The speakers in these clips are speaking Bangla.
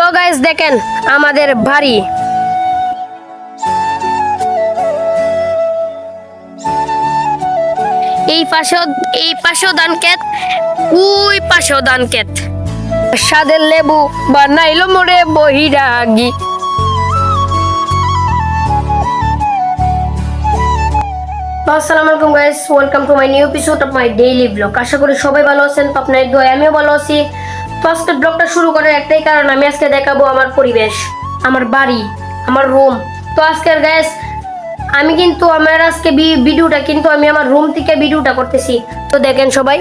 তো গাইস দেখেন, আমাদের বাড়ি। এই পাশেও এই পাশেও ধান ওই পাশেও ধান ক্ষেত। সাদের লেবু বানাইলো মোরে বহিরাগি। আসসালামু আলাইকুম guys welcome to my new episode of my daily blog আশা করি সবাই ভালো আছেন আপনার দোয়া আমিও ভালো আছি। তো ব্লগটা শুরু করার একটাই কারণ, আমি আজকে দেখাবো আমার পরিবেশ, আমার বাড়ি, আমার রুম তো আজকের গাইস আমি কিন্তু আমার আজকে ভিডিওটা কিন্তু আমি আমার রুম থেকে ভিডিওটা করতেছি। তো দেখেন সবাই।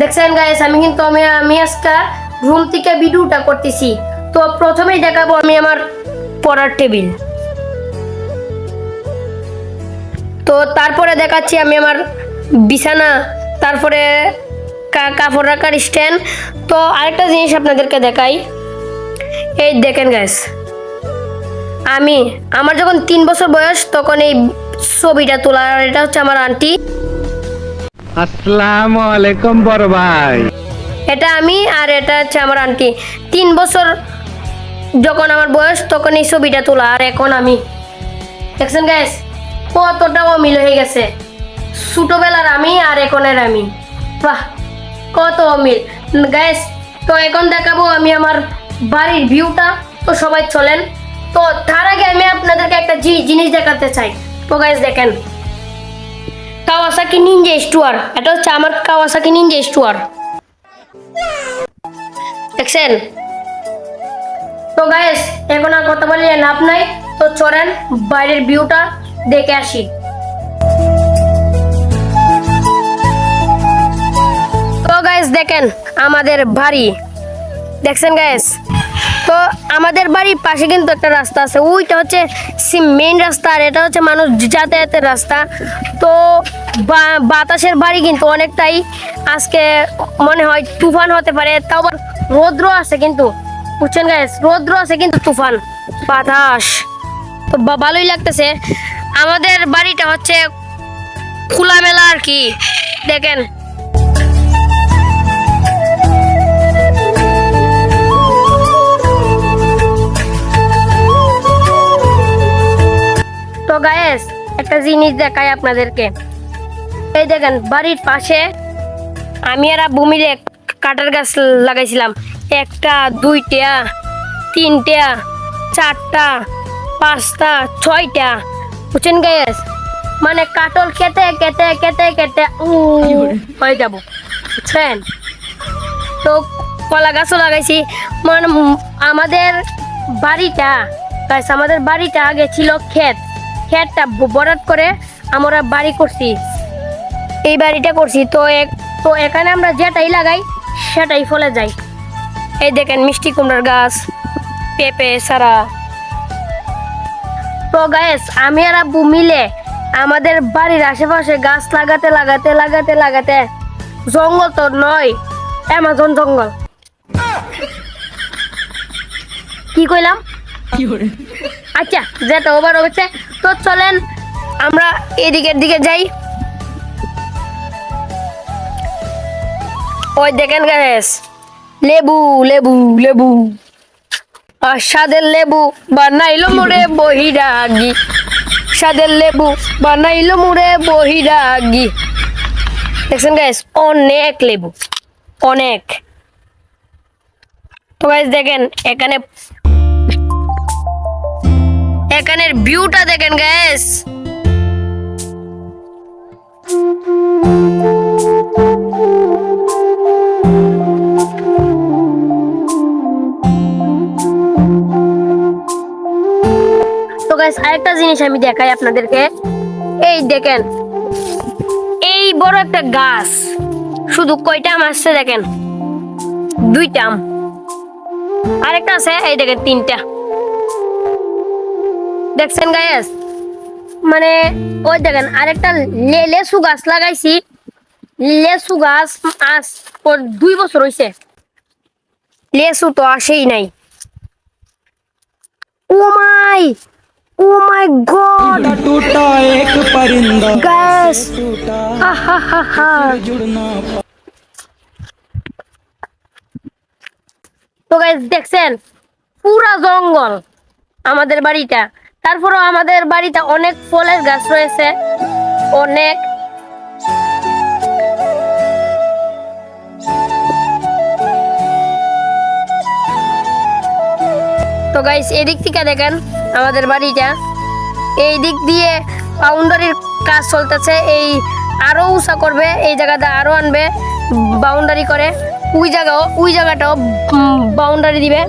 দেখছেন গাইস আমি কিন্তু আমি আমি আজকে রুম থেকে ভিডিওটা করতেছি। তো প্রথমেই দেখাবো আমি আমার পড়ার টেবিল তো তারপরে দেখাচ্ছি আমি আমার বিছানা তারপরে কা- কাপড় রাখার স্ট্যান্ড তো আরেকটা জিনিস আপনাদেরকে দেখাই। এই দেখেন গ্যাস আমি আমার যখন তিন বছর বয়স তখন এই ছবিটা তোলা আর এটা হচ্ছে আমার আন্টি আসসালামু আলাইকুম বড় ভাই। এটা আমি আর এটা হচ্ছে আমার আন্টি তিন বছর যখন আমার বয়স তখন এই ছবিটা তোলা আর এখন আমি। দেখছেন গ্যাস কতটা অমিল হয়ে গেছে। ছোটবেলার আমি আর এখনের আমি। বাহ, কত অমিল। গ্যাস তো এখন দেখাবো আমি আমার বাড়ির ভিউটা তো সবাই চলেন। তো তার আগে আমি আপনাদেরকে একটা জিনিস দেখাতে চাই। তো গ্যাস দেখেন। কাওয়াসাকি নিনজা স্টুয়ার এটা হচ্ছে আমার কাওয়াসাকি নিনজা স্টুয়ার দেখছেন? তো গাইস এখন আর কথা বলে লাভ নাই। তো চলেন, বাইরের ভিউটা দেখে আসি। তো গাইস দেখেন, আমাদের বাড়ি। দেখছেন গাইস তো আমাদের বাড়ির পাশে কিন্তু একটা রাস্তা আছে। ওইটা হচ্ছে মেইন রাস্তা, আর এটা হচ্ছে মানুষ যাতায়াতের রাস্তা। তো বাতাসের বাড়ি কিন্তু অনেকটাই আজকে মনে হয় তুফান হতে পারে। তাও আবার রৌদ্র আছে কিন্তু, বুঝছেন গাইস রৌদ্র আছে কিন্তু তুফান, বাতাস। তো ভালোই লাগতেছে। আমাদের বাড়িটা হচ্ছে খোলামেলা আর কি। দেখেন। তো গায়েস একটা জিনিস দেখাই আপনাদেরকে। এই দেখেন, বাড়ির পাশে আমি আর আব্বু মিলে কাটার গাছ লাগাইছিলাম। একটা, দুইটা, তিনটা, চারটা, পাঁচটা, ছয়টা। বুঝছেন গায়েস মানে কাটল খেতে কেটে কেটে উম, হয়ে যাব, বুঝছেন? তো কলা গাছও লাগাইছি। মানে আমাদের বাড়িটা গাছ আমাদের বাড়িটা আগে ছিল ক্ষেত। ক্ষেতটা বরাদ করে আমরা বাড়ি করছি। এই বাড়িটা করছি। তো এক, তো এখানে আমরা যেটাই লাগাই, সেটাই ফলে যাই এই দেখেন মিষ্টি কুমড়ার গাছ, পেঁপে সারা তো গায়েস আমি আর আব্বু মিলে আমাদের বাড়ির আশেপাশে গাছ লাগাতে লাগাতে লাগাতে লাগাতে জঙ্গল তো নয় অ্যামাজন জঙ্গল। কি কইলাম? আচ্ছা যেটা ওভার হচ্ছে তো চলেন আমরা এদিকের দিকে যাই। ওই দেখেন গ্যাস লেবু লেবু লেবু। আর সাদের লেবু বানাইলো মোরে বহিরাগি। সাদের লেবু বানাইলো মোরে বহিরাগি। দেখছেন গাইস অনেক লেবু, অনেক। তো গাইস দেখেন, এখানে এখানের ভিউটা দেখেন গ্যাস গাইস আরেকটা জিনিস আমি দেখাই আপনাদেরকে। এই দেখেন, এই বড় একটা গাছ। শুধু কয়টা আম আসছে দেখেন? দুইটা আরেকটা আছে, এই দেখেন, তিনটা। দেখছেন গায়েস মানে ওই দেখেন, আরেকটা লেসু গাছ লাগাইছি। লেসু গাছ আজ ওর দুই বছর হইছে। লেসু তো আসেই নাই। ও মাই! ও মাই গড टूटा एक परिंदा গাইস टूटा হা হা হা जुड़ना তো গাইস দেখছেন পুরা জঙ্গল আমাদের বাড়িটা তারপরেও আমাদের বাড়িতে অনেক ফলের গাছ রয়েছে অনেক তো গাইস এদিক থেকে দেখেন আমাদের বাড়িটা। এই দিক দিয়ে বাউন্ডারির কাজ চলতেছে, এই আরও উঁচা করবে, এই জায়গাটা আরও আনবে, বাউন্ডারি করে। ওই জায়গাও, ওই জায়গাটাও বাউন্ডারি দিবে।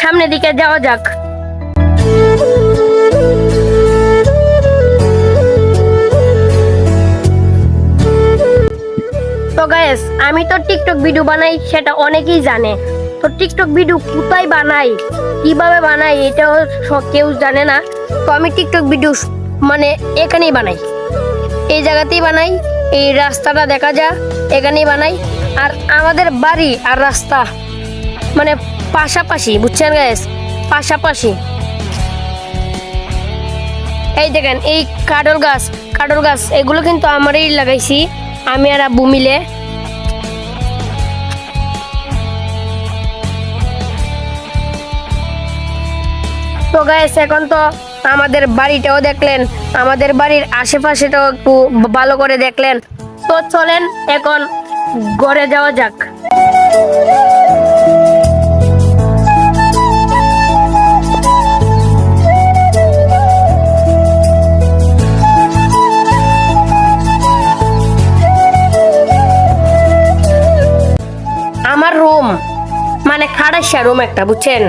সামনের দিকে যাওয়া যাক। তো গাইস আমি তো টিকটক ভিডিও বানাই, সেটা অনেকেই জানে। তো টিকটক ভিডিও কোথায় বানাই, কীভাবে বানাই, এটাও কেউ জানে না। তো আমি টিকটক ভিডিও মানে এখানেই বানাই। এই জায়গাতেই বানাই, এই রাস্তাটা দেখা যা এখানেই বানাই। আর আমাদের বাড়ি আর রাস্তা মানে পাশাপাশি, বুঝছেন গাইস পাশাপাশি। এই দেখেন, এই কাডল গাছ কাডল গাছ, এগুলো কিন্তু আমারই লাগাইছি, আমি আর আব্বু মিলে। তো গাইস এখন তো আমাদের বাড়িটাও দেখলেন, আমাদের বাড়ির আশেপাশেটাও একটু ভালো করে দেখলেন। তো চলেন, এখন ঘরে যাওয়া যাক। মানে খাড়াইশা রুম একটা বুঝছেন?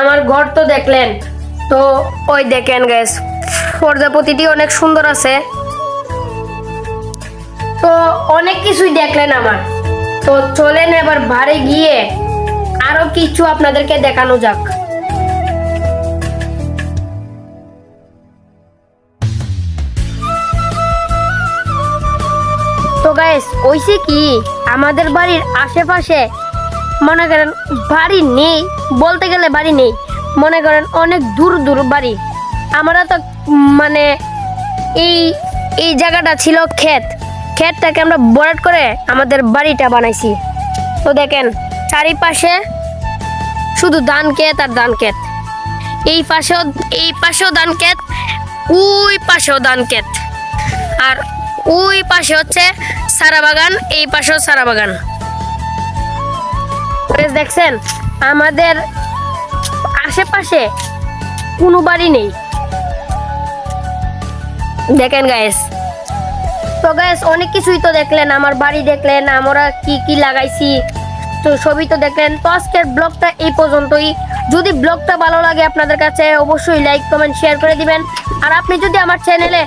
আমার ঘর তো দেখলেন। তো ওই দেখেন গ্যাস প্রজাপতিটি অনেক সুন্দর আছে। তো অনেক কিছুই দেখলেন আমার তো চলেন এবার বাড়ি গিয়ে আরও কিছু আপনাদেরকে দেখানো যাক। তো গাইস ওইসে কি, আমাদের বাড়ির আশেপাশে মনে করেন বাড়ি নেই, বলতে গেলে বাড়ি নেই, মনে করেন অনেক দূর দূর বাড়ি। আমরা তো মানে এই এই জায়গাটা ছিল ক্ষেত। ক্ষেতটাকে আমরা বরাট করে আমাদের বাড়িটা বানাইছি। তো দেখেন, চারিপাশে শুধু ধান ক্ষেত আর ধান ক্ষেত। এই পাশেও এই পাশেও ধান ক্ষেত, ওই পাশেও ধান ক্ষেত। আর ওই পাশে হচ্ছে সারা বাগান, এই পাশেও সারা বাগান। দেখছেন? আমাদের আশেপাশে কোনো বাড়ি নেই। দেখেন গায়েস তো গায়েস অনেক কিছুই তো দেখলেন, আমার বাড়ি দেখলেন, আমরা কি কি লাগাইছি, তো ছবি তো দেখলেন। তো আজকের ব্লগটা এই পর্যন্তই। যদি ব্লগটা ভালো লাগে আপনাদের কাছে, অবশ্যই লাইক কমেন্ট শেয়ার করে দিবেন। আর আপনি যদি আমার চ্যানেলে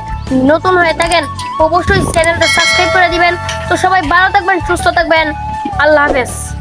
নতুন হয়ে থাকেন, অবশ্যই চ্যানেলটা সাবস্ক্রাইব করে দিবেন। তো সবাই ভালো থাকবেন, সুস্থ থাকবেন। আল্লাহ হাফেজ।